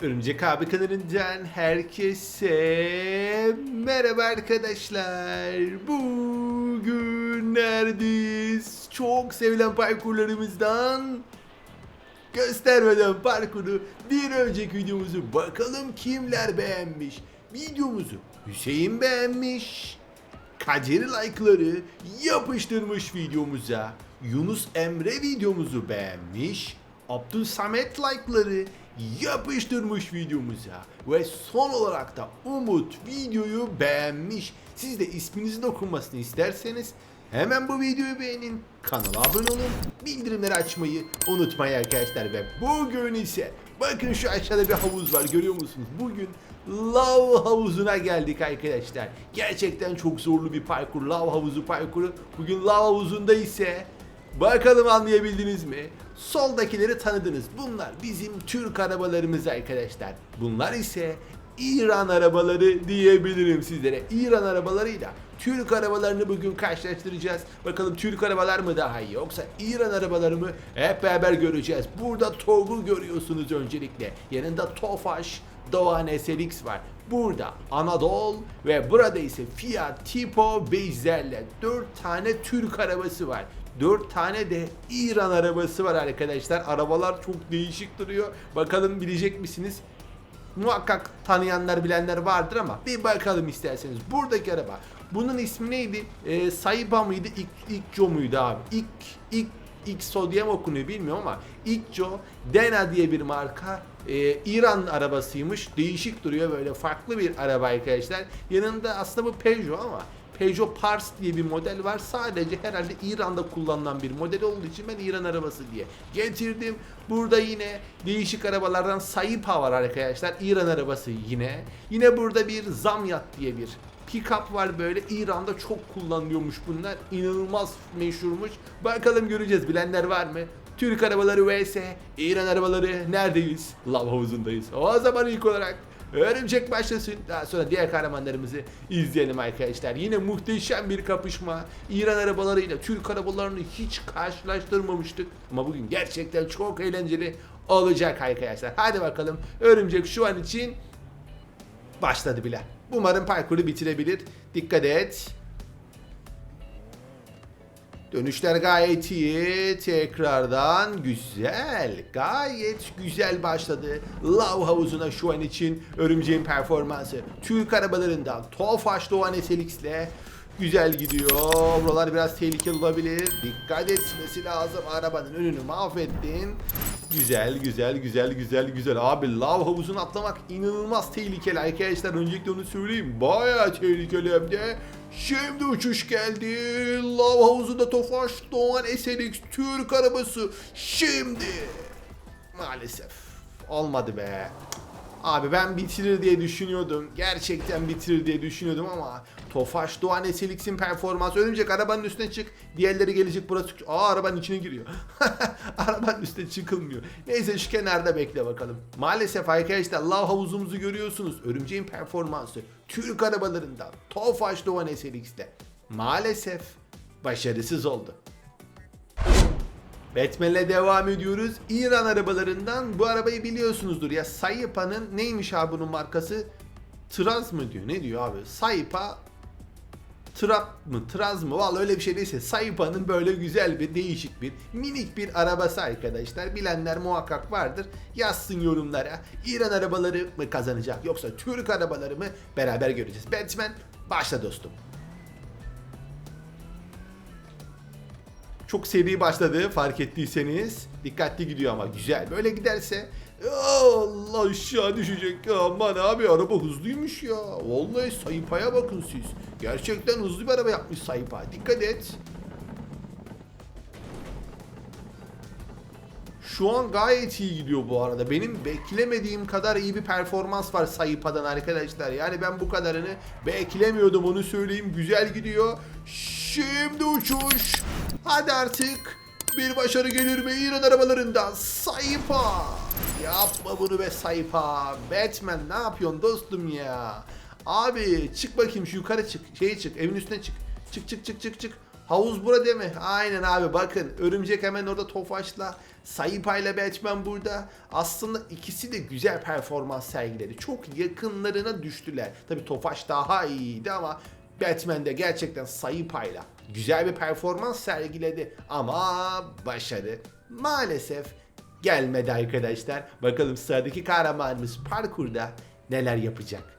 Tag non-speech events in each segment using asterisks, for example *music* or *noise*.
Örümcek abi kanalından herkese merhaba arkadaşlar. Bugün neredeyiz? Çok sevilen parkurlarımızdan göstermeden parkuru bir önceki videomuzu bakalım kimler beğenmiş. Videomuzu Hüseyin beğenmiş. Kadir like'ları yapıştırmış videomuza. Yunus Emre videomuzu beğenmiş. Abdül Samet like'ları yapıştırmış videomuza. Ve son olarak da Umut videoyu beğenmiş. Siz de isminizin okunmasını isterseniz hemen bu videoyu beğenin. Kanala abone olun. Bildirimleri açmayı unutmayın arkadaşlar. Ve bugün ise bakın şu aşağıda bir havuz var görüyor musunuz? Bugün Lav havuzuna geldik arkadaşlar. Gerçekten çok zorlu bir parkur. Lav havuzu parkuru. Bugün lav havuzunda ise bakalım anlayabildiniz mi? Soldakileri tanıdınız. Bunlar bizim Türk arabalarımız arkadaşlar. Bunlar ise İran arabaları diyebilirim sizlere. İran arabalarıyla Türk arabalarını bugün karşılaştıracağız. Bakalım Türk arabalar mı daha iyi yoksa İran arabaları mı hep beraber göreceğiz. Burada TOG'u görüyorsunuz öncelikle. Yanında Tofaş, Doğan SLX var. Burada Anadolu ve burada ise Fiat Tipo Beyzer'le 4 tane Türk arabası var. 4 tane de İran arabası var arkadaşlar. Arabalar çok değişik duruyor. Bakalım bilecek misiniz? Muhakkak tanıyanlar bilenler vardır ama bir bakalım isterseniz. Buradaki araba. Bunun ismi neydi? Ee, Saiba mıydı? İlk, İkco muydu abi? İlk, ilk, İkso diye mi okunuyor bilmiyorum ama İkco Dena diye bir marka ee, İran arabasıymış. Değişik duruyor böyle farklı bir araba arkadaşlar. Yanında aslında bu Peugeot ama Peugeot Pars diye bir model var. Sadece herhalde İran'da kullanılan bir model olduğu için ben İran arabası diye getirdim. Burada yine değişik arabalardan Saipa var arkadaşlar. İran arabası yine. Yine burada bir Zamyat diye bir Pickup var böyle İran'da çok kullanılıyormuş bunlar. İnanılmaz meşhurmuş. Bakalım göreceğiz. Bilenler var mı? Türk arabaları vs İran arabaları neredeyiz? Lav havuzundayız. O zaman ilk olarak Örümcek başlasın. Daha sonra diğer kahramanlarımızı izleyelim arkadaşlar. Yine muhteşem bir kapışma. İran arabalarıyla Türk arabalarını hiç karşılaştırmamıştık. Ama bugün gerçekten çok eğlenceli olacak arkadaşlar. Hadi bakalım. Örümcek şu an için başladı bile. Umarım parkuru bitirebilir. Dikkat et. Dönüşler gayet iyi. Tekrardan güzel. Gayet güzel başladı. Lav havuzuna şu an için örümceğin performansı. Türk arabalarından Tofaş Doğan SLX'le güzel gidiyor. Buralar biraz tehlikeli olabilir. Dikkat etmesi lazım. Arabanın önünü mahvettin. Güzel, güzel, güzel, güzel, güzel. Abi lav havuzuna atlamak inanılmaz tehlikeli arkadaşlar. Öncelikle onu söyleyeyim. Bayağı tehlikeli hem de. Şimdi uçuş geldi. Lav havuzunda Tofaş Doğan SLX Türk arabası. Şimdi. Maalesef. Olmadı be. Abi ben bitirir diye düşünüyordum. Gerçekten bitirir diye düşünüyordum ama Tofaş Doğan SLX'in performansı. Örümcek arabanın üstüne çık. Diğerleri gelecek burası. Aa arabanın içine giriyor. *laughs* arabanın üstüne çıkılmıyor. Neyse şu kenarda bekle bakalım. Maalesef arkadaşlar lav havuzumuzu görüyorsunuz. Örümceğin performansı. Türk arabalarından Tofaş Doğan SLX'te. Maalesef başarısız oldu. Batman'le devam ediyoruz. İran arabalarından bu arabayı biliyorsunuzdur ya. Sayipa'nın neymiş abi bunun markası? Traz mı diyor? Ne diyor abi? Saipa Trap mı? Traz mı? Vallahi öyle bir şey değilse Saipa'nın böyle güzel bir değişik bir minik bir arabası arkadaşlar. Bilenler muhakkak vardır. Yazsın yorumlara. İran arabaları mı kazanacak yoksa Türk arabaları mı beraber göreceğiz. Batman başla dostum. Çok seri başladı fark ettiyseniz. Dikkatli gidiyor ama güzel. Böyle giderse Allah aşağı düşecek. Aman abi araba hızlıymış ya. Vallahi Sayıpa'ya bakın siz. Gerçekten hızlı bir araba yapmış Sayıpa. Dikkat et. Şu an gayet iyi gidiyor bu arada. Benim beklemediğim kadar iyi bir performans var Sayıpa'dan arkadaşlar. Yani ben bu kadarını beklemiyordum onu söyleyeyim. Güzel gidiyor. Şimdi uçuş. Hadi artık. Bir başarı gelir mi İran arabalarından? Sayıpa. Yapma bunu be Sayıpa. Batman ne yapıyorsun dostum ya? Abi çık bakayım şu yukarı çık. Şeye çık evin üstüne çık. Çık çık çık çık çık. Havuz bura değil mi? Aynen abi bakın. Örümcek hemen orada Tofaş'la. Sayıpayla Batman burada. Aslında ikisi de güzel performans sergiledi. Çok yakınlarına düştüler. Tabi Tofaş daha iyiydi ama Batman de gerçekten Sayıpayla güzel bir performans sergiledi. Ama başarı maalesef gelmedi arkadaşlar. Bakalım sıradaki kahramanımız parkurda neler yapacak.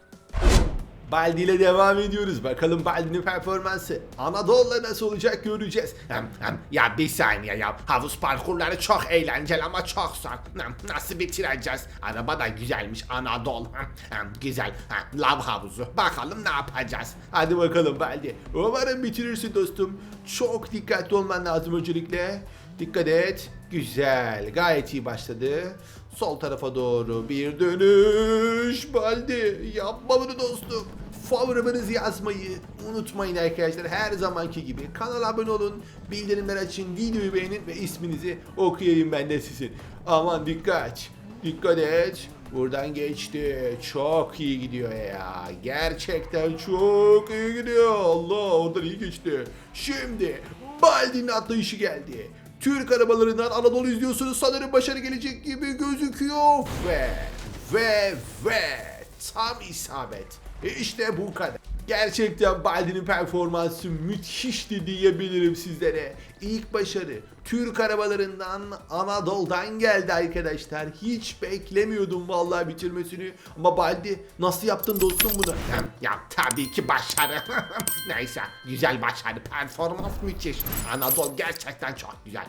Baldi ile devam ediyoruz. Bakalım Baldi'nin performansı Anadolu'da nasıl olacak göreceğiz. Hem, hem, ya bir saniye ya. Havuz parkurları çok eğlenceli ama çok zor. Hem, nasıl bitireceğiz? Araba da güzelmiş Anadolu. Hem, hem, güzel. Hem, lav havuzu. Bakalım ne yapacağız? Hadi bakalım Baldi. Umarım bitirirsin dostum. Çok dikkatli olman lazım öncelikle. Dikkat et. Güzel. Gayet iyi başladı. Sol tarafa doğru bir dönüş. Baldi yapma bunu dostum. Favorilerinizi yazmayı unutmayın arkadaşlar. Her zamanki gibi kanala abone olun. Bildirimler açın. Videoyu beğenin ve isminizi okuyayım ben de sizin. Aman dikkat. Dikkat et. Buradan geçti. Çok iyi gidiyor ya. Gerçekten çok iyi gidiyor. Allah oradan iyi geçti. Şimdi Baldi'nin atlayışı geldi. Türk arabalarından Anadolu izliyorsunuz sanırım başarı gelecek gibi gözüküyor ve ve ve tam isabet. İşte bu kadar. Gerçekten Baldi'nin performansı müthişti diyebilirim sizlere. İlk başarı Türk arabalarından Anadolu'dan geldi arkadaşlar. Hiç beklemiyordum vallahi bitirmesini. Ama Baldi nasıl yaptın dostum bunu? Ya tabii ki başarı. *laughs* Neyse güzel başarı. Performans müthiş. Anadolu gerçekten çok güzel.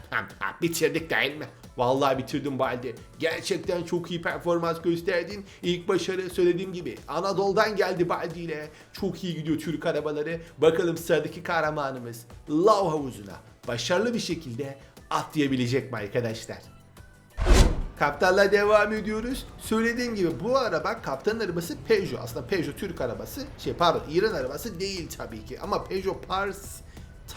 Bitirdik değil mi? Vallahi bitirdim Baldi. Gerçekten çok iyi performans gösterdin. İlk başarı söylediğim gibi Anadolu'dan geldi Baldi ile. Çok iyi gidiyor Türk arabaları. Bakalım sıradaki kahramanımız Lav Havuzu'na başarılı bir şekilde atlayabilecek mi arkadaşlar? Kaptanla devam ediyoruz. Söylediğim gibi bu araba kaptanın arabası Peugeot. Aslında Peugeot Türk arabası. Şey pardon İran arabası değil tabii ki. Ama Peugeot Pars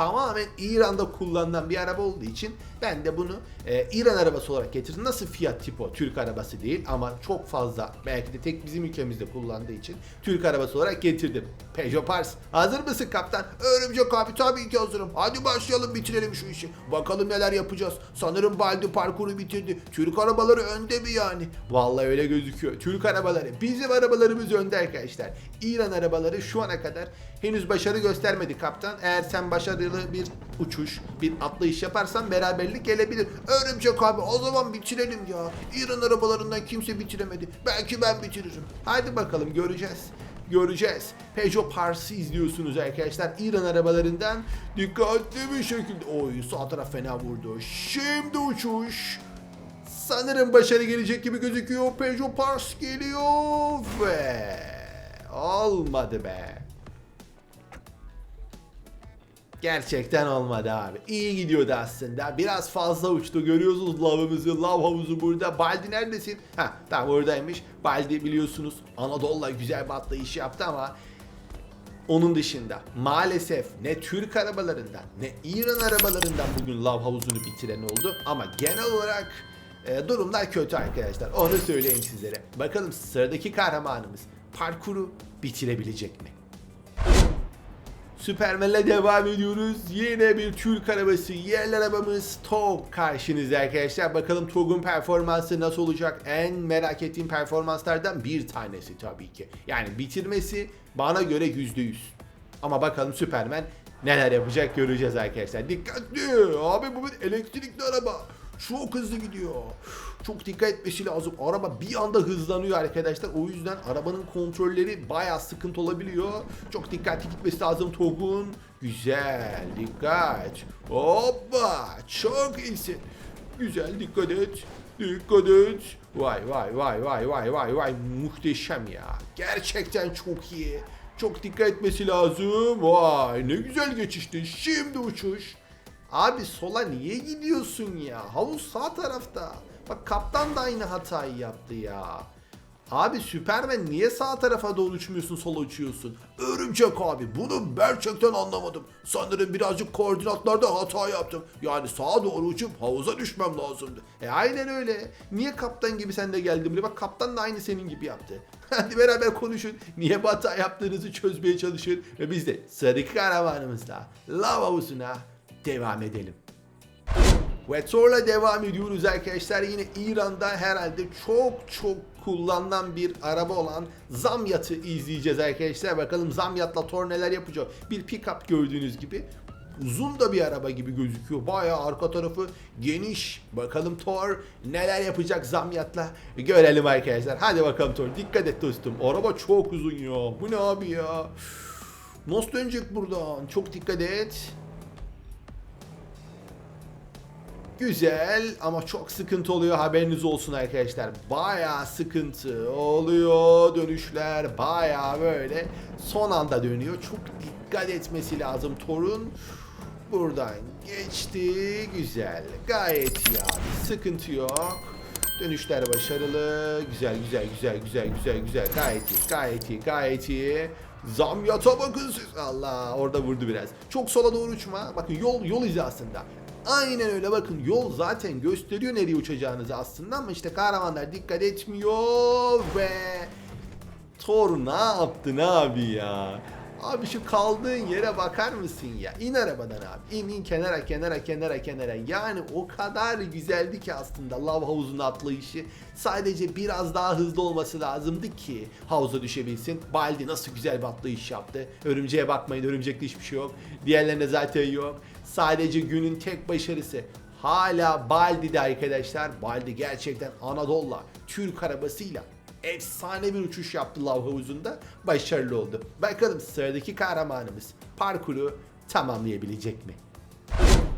tamamen İran'da kullanılan bir araba olduğu için ben de bunu e, İran arabası olarak getirdim. Nasıl Fiat Tipo Türk arabası değil ama çok fazla belki de tek bizim ülkemizde kullandığı için Türk arabası olarak getirdim. Peugeot Pars. Hazır mısın kaptan? Örümcek abi tabii ki hazırım. Hadi başlayalım bitirelim şu işi. Bakalım neler yapacağız. Sanırım Baldi parkuru bitirdi. Türk arabaları önde mi yani? Vallahi öyle gözüküyor. Türk arabaları. Bizim arabalarımız önde arkadaşlar. İran arabaları şu ana kadar henüz başarı göstermedi kaptan. Eğer sen başarılı bir uçuş, bir atlayış yaparsan beraberlik gelebilir. Örümcek abi o zaman bitirelim ya. İran arabalarından kimse bitiremedi. Belki ben bitiririm. Hadi bakalım göreceğiz. Göreceğiz. Peugeot Pars'ı izliyorsunuz arkadaşlar. İran arabalarından dikkatli bir şekilde. Oy sağ taraf fena vurdu. Şimdi uçuş. Sanırım başarı gelecek gibi gözüküyor. Peugeot Pars geliyor ve olmadı be. Gerçekten olmadı abi. İyi gidiyordu aslında. Biraz fazla uçtu. Görüyorsunuz lavımızı. Lav havuzu burada. Baldi neredesin? Ha tamam oradaymış. Baldi biliyorsunuz Anadolu'la güzel bir atlayış yaptı ama onun dışında maalesef ne Türk arabalarından ne İran arabalarından bugün lav havuzunu bitiren oldu. Ama genel olarak e, durumlar kötü arkadaşlar. Onu söyleyeyim sizlere. Bakalım sıradaki kahramanımız parkuru bitirebilecek mi? Süpermen'le devam ediyoruz. Yine bir Türk arabası, yerli arabamız TOG karşınızda arkadaşlar. Bakalım TOG'un performansı nasıl olacak? En merak ettiğim performanslardan bir tanesi tabii ki. Yani bitirmesi bana göre %100. Ama bakalım Süpermen neler yapacak göreceğiz arkadaşlar. Dikkatli! Abi bu bir elektrikli araba. Çok hızlı gidiyor. Çok dikkat etmesi lazım. Araba bir anda hızlanıyor arkadaşlar. O yüzden arabanın kontrolleri bayağı sıkıntı olabiliyor. Çok dikkatli gitmesi lazım TOG'un. Güzel. Dikkat. Hoppa. Çok iyisin. Güzel dikkat et. Dikkat et. Vay vay vay vay vay vay vay. Muhteşem ya. Gerçekten çok iyi. Çok dikkat etmesi lazım. Vay ne güzel geçişti. Şimdi uçuş. Abi sola niye gidiyorsun ya? Havuz sağ tarafta. Bak kaptan da aynı hatayı yaptı ya. Abi Süpermen niye sağ tarafa doğru uçmuyorsun sola uçuyorsun? Örümcek abi bunu gerçekten anlamadım. Sanırım birazcık koordinatlarda hata yaptım. Yani sağa doğru uçup havuza düşmem lazımdı. E aynen öyle. Niye kaptan gibi sen de geldin buraya? Bak kaptan da aynı senin gibi yaptı. *laughs* Hadi beraber konuşun. Niye bu hata yaptığınızı çözmeye çalışın. Ve biz de sıradaki kahramanımızla lav havuzuna devam edelim. Ve sonra devam ediyoruz arkadaşlar. Yine İran'da herhalde çok çok kullanılan bir araba olan Zamyat'ı izleyeceğiz arkadaşlar. Bakalım Zamyat'la Thor neler yapacak. Bir pick-up gördüğünüz gibi. Uzun da bir araba gibi gözüküyor. Bayağı arka tarafı geniş. Bakalım Thor neler yapacak Zamyat'la. Görelim arkadaşlar. Hadi bakalım Thor. Dikkat et dostum. Araba çok uzun ya. Bu ne abi ya? Nasıl dönecek buradan? Çok dikkat et. Güzel ama çok sıkıntı oluyor haberiniz olsun arkadaşlar. Bayağı sıkıntı oluyor dönüşler bayağı böyle son anda dönüyor. Çok dikkat etmesi lazım Torun. Buradan geçti güzel gayet iyi sıkıntı yok. Dönüşler başarılı. Güzel güzel güzel güzel güzel güzel gayet iyi gayet iyi gayet iyi. Zam yata bakın siz. Allah orada vurdu biraz. Çok sola doğru uçma. Bakın yol yol hizasında. Aynen öyle bakın yol zaten gösteriyor nereye uçacağınızı aslında ama işte kahramanlar dikkat etmiyor ve Thor ne yaptın abi ya? Abi şu kaldığın yere bakar mısın ya? İn arabadan abi. İn in kenara kenara kenara kenara. Yani o kadar güzeldi ki aslında lav havuzuna atlayışı. Sadece biraz daha hızlı olması lazımdı ki havuza düşebilsin. Baldi nasıl güzel bir atlayış yaptı. Örümceğe bakmayın örümcekte hiçbir şey yok. Diğerlerinde zaten yok. Sadece günün tek başarısı. Hala Baldi'de arkadaşlar. Baldi gerçekten Anadolu'la, Türk arabasıyla efsane bir uçuş yaptı lav havuzunda. Başarılı oldu. Bakalım sıradaki kahramanımız parkuru tamamlayabilecek mi?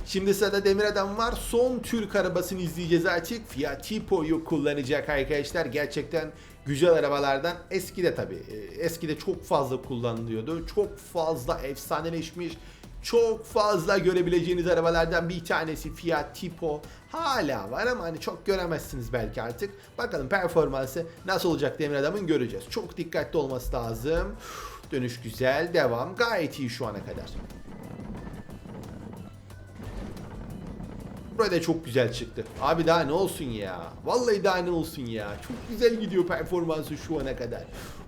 Şimdi sırada Demir Adam var. Son Türk arabasını izleyeceğiz artık. Fiat Tipo'yu kullanacak arkadaşlar. Gerçekten güzel arabalardan. Eski de tabii. e, Eskide çok fazla kullanılıyordu. Çok fazla efsaneleşmiş. Çok fazla görebileceğiniz arabalardan bir tanesi Fiat Tipo. Hala var ama hani çok göremezsiniz belki artık. Bakalım performansı nasıl olacak Demir Adam'ın göreceğiz. Çok dikkatli olması lazım. Dönüş güzel. Devam. Gayet iyi şu ana kadar. Burada çok güzel çıktı. Abi daha ne olsun ya. Vallahi daha ne olsun ya. Çok güzel gidiyor performansı şu ana kadar.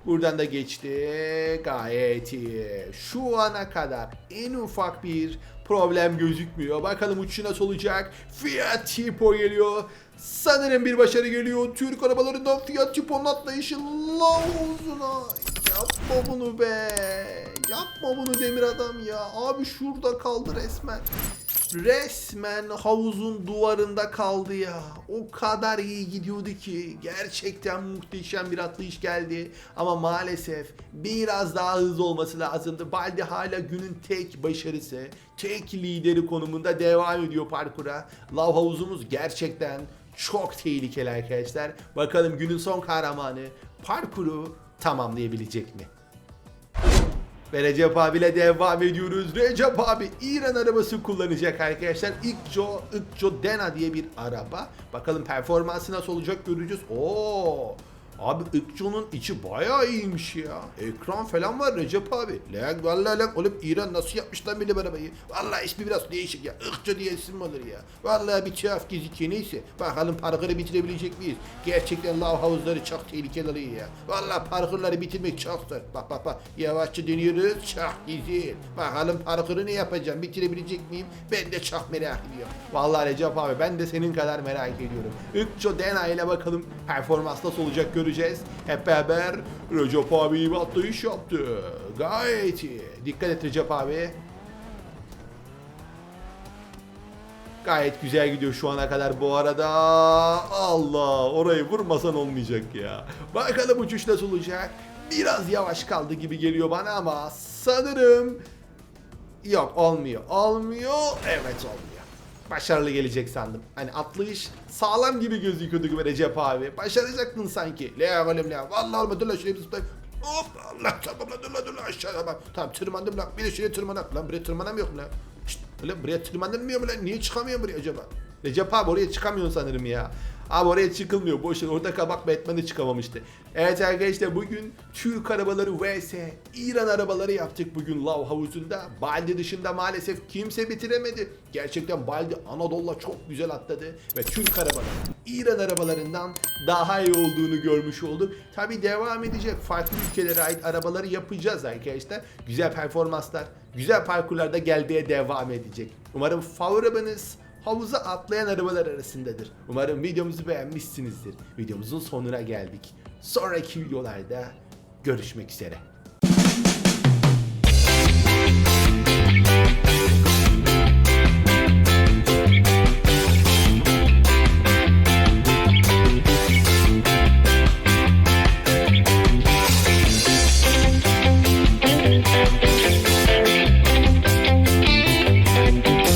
Buradan da geçti. Gayet iyi. Şu ana kadar en ufak bir problem gözükmüyor. Bakalım uçuşu nasıl olacak. Fiat Tipo geliyor. Sanırım bir başarı geliyor. Türk arabalarından Fiat Tipo'nun atlayışı lavuzuna. Yapma bunu be. Yapma bunu demir adam ya. Abi şurada kaldı resmen. Resmen havuzun duvarında kaldı ya. O kadar iyi gidiyordu ki. Gerçekten muhteşem bir atlayış geldi. Ama maalesef biraz daha hızlı olması lazımdı. Baldi hala günün tek başarısı. Tek lideri konumunda devam ediyor parkura. Lav havuzumuz gerçekten çok tehlikeli arkadaşlar. Bakalım günün son kahramanı parkuru tamamlayabilecek mi? Ve Recep abiyle devam ediyoruz. Recep abi İran arabası kullanacak arkadaşlar. İkco, İkco Dena diye bir araba. Bakalım performansı nasıl olacak göreceğiz. Oo. Abi İkco'nun içi bayağı iyiymiş ya. Ekran falan var Recep abi. Lan vallahi lan oğlum İran nasıl yapmış lan benim arabayı. Vallahi ismi biraz değişik ya. İkco diye isim olur ya. Vallahi bir tuhaf gözüküyor neyse. Bakalım parkuru bitirebilecek miyiz? Gerçekten lav havuzları çok tehlikeli ya. Vallahi parkurları bitirmek çok zor. Bak bak bak. Yavaşça dönüyoruz. Çok güzel. Bakalım parkuru ne yapacağım? Bitirebilecek miyim? Ben de çok merak ediyorum. Vallahi Recep abi ben de senin kadar merak ediyorum. Ikco Dena ile bakalım performans nasıl olacak göreceğiz. Hep beraber Recep abi bir atlayış yaptı. Gayet iyi. Dikkat et Recep abi. Gayet güzel gidiyor şu ana kadar bu arada. Allah orayı vurmasan olmayacak ya. Bakalım uçuş nasıl olacak. Biraz yavaş kaldı gibi geliyor bana ama sanırım yok olmuyor. Olmuyor. Evet olmuyor. Başarılı gelecek sandım. Hani atlayış sağlam gibi gözüküyordu gibi Recep abi. Başaracaktın sanki. La oğlum la. Vallahi olmadı dur lan şuraya bir. Hop Allah tamam lan dur lan dur lan aşağıya bak. Tamam tırmandım lan. Bir de şuraya tırmanak. Lan buraya tırmanamıyor mu lan? Şşt, lan buraya tırmanılmıyor mu lan? Niye çıkamıyorum buraya acaba? Recep abi oraya çıkamıyorsun sanırım ya. Ama oraya çıkılmıyor. Boşver orada kabak Batman'ı çıkamamıştı. Evet arkadaşlar bugün Türk arabaları vs İran arabaları yaptık bugün Lav havuzunda. Baldi dışında maalesef kimse bitiremedi. Gerçekten Baldi Anadolu'la çok güzel atladı. Ve Türk arabaları İran arabalarından daha iyi olduğunu görmüş olduk. Tabi devam edecek. Farklı ülkelere ait arabaları yapacağız arkadaşlar. Güzel performanslar, güzel parkurlarda gelmeye devam edecek. Umarım favori arabanız havuza atlayan arabalar arasındadır. Umarım videomuzu beğenmişsinizdir. Videomuzun sonuna geldik. Sonraki videolarda görüşmek üzere.